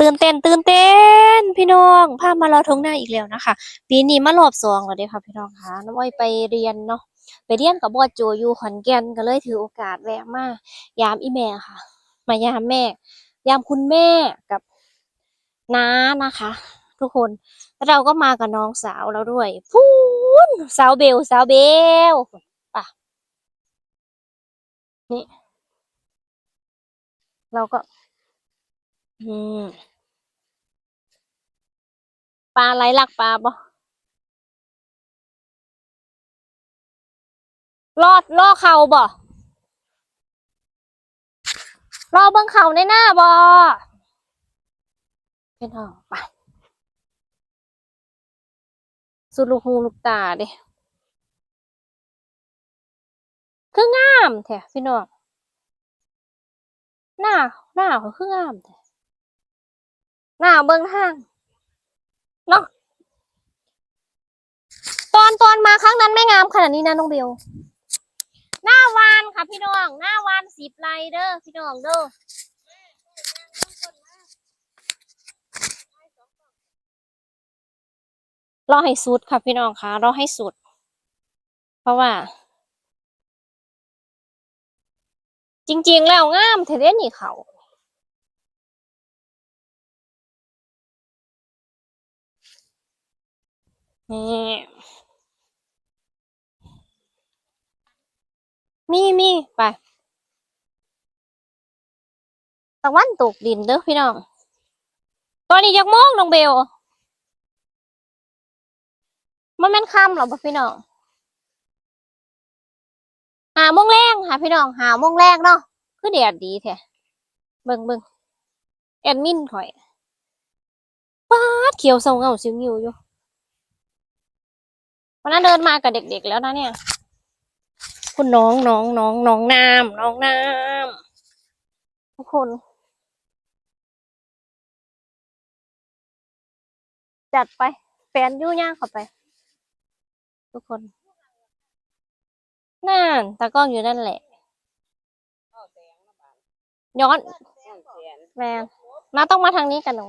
ตื่นเต้นตื่นเต้น พี่น้องพามารอทงหน้าอีกแล้วนะคะ ปีนี้มารอบสองแล้วเด้ค่ะพี่น้องคะน้องอ้อยไปเรียนเนาะไปเรียนกับบอโจอยู่ขอนแก่นก็เลยถือโอกาสแวะมายามอีแม่ค่ะ มายามแม่ ยามคุณแม่กับน้านะคะ ทุกคนแล้วเราก็มากับน้องสาวเราด้วยพูนสาวเบลสาวเบลป่ะนี่เราก็ อืมปลาไหลหลักปลาบ่รอดล่อเข่าบ่รอเบิ่งเข่าในหน้าบ่เป็นห้องไปสุดลูกหูลูกตาเด้คืองามแท้พี่น้องหน้าหน้าเขาคืองามแท้ หน้าเบิ่งทางเนาะตอนตอนมาครั้งนั้นไม่งามขนาดนี้นะน้องเบลหน้าวานค่ะพี่น้อง หน้าวานสิบไลเด้อพี่น้องเด้อรอให้สุดค่ะพี่น้องคะรอให้สุด เพราะว่า จริง ๆ แล้วงามเทเดนี่เขา นี่มีมีไปตะวันตกดินเด้อพี่น้อง ตอนนี้ยักโมงน้องเบล มันแม่นคำหรอบ่พี่น้องหาโมงแรงค่ะพี่น้องหาโมงแรงเนาะคือแดดดีแท้เบิ่งเบิ่งแอดมินข่อยป๊าดเขียวเศร้าเงาซิวงิวอยู่ วันนั้นเดินมากับเด็กๆแล้วนะเนี่ย คุณน้องน้องน้องน้องน้ำน้องน้ำทุกคน จัดไปแฟนยู่ย่างเข้าไป ทุกคนนั่นตากล้องอยู่นั่นแหละ ย้อนแมงมาต้องมาทางนี้กันหนู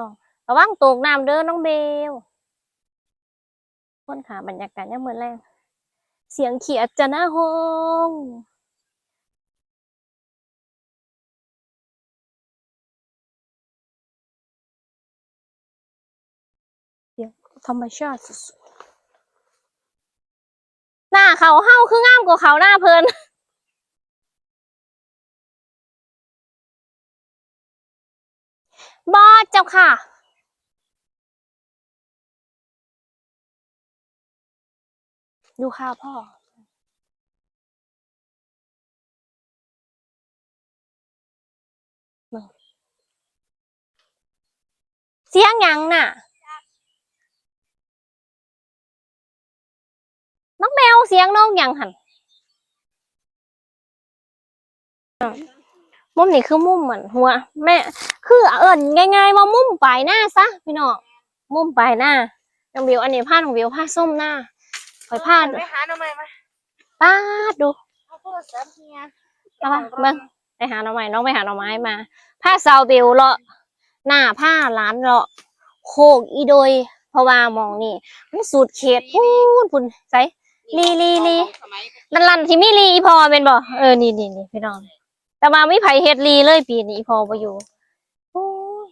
ร้อนระวังตกน้ำเด้อน้องเบลคนขาบรรยากาศยังเหมือนแรง เสียงเขียดจะหน้าห้องเสียงธรรมชาติสุดหน้าเขาเฮ้าคืองามกว่าเขาหน้าเพลิน บอสเจ้าค่ะดูข้าวพ่อ เสียงหยังน่ะ น้องแมวเสียงน้องหยังหันอะมุมนี่คือมุมเหมือนหัว แม่ คือเอิญง่ายๆว่ามุมปลายหน้าซะพี่น้องมุมปลายหน้าน้องวิวอันนี้ผ้าน้องวิวผ้าส้มหน้าคอยผ้าไปหาหน่อไม้มาป้าดดูเอาโทรศัพท์เฮียเอามาเบิ่งไปหาหน่อไม้น้องไปหาหน่อไม้มาผ้าซาวเบลเลาะหน้าผ้าร้านเลาะโคกอีโดยเพราะว่ามองนี่มันสูตรเขตพูนพูนใส่ลีลีลีลันลันที่มีลีอีพอเป็นบ่เออนี่นี่นี่พี่น้องแต่มาไม่ไผเฮ็ดลีเลยปีนี้อีพอบ่อยู่โอ้ย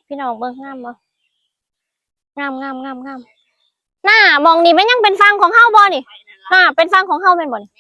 พี่น้องเบิ้งงามบ่งามงามงามงามหน้ามองนี่มันยังเป็นฟังของเฮาบ่นี่หน้าเป็นฟังของเฮาเป็นบ่นี่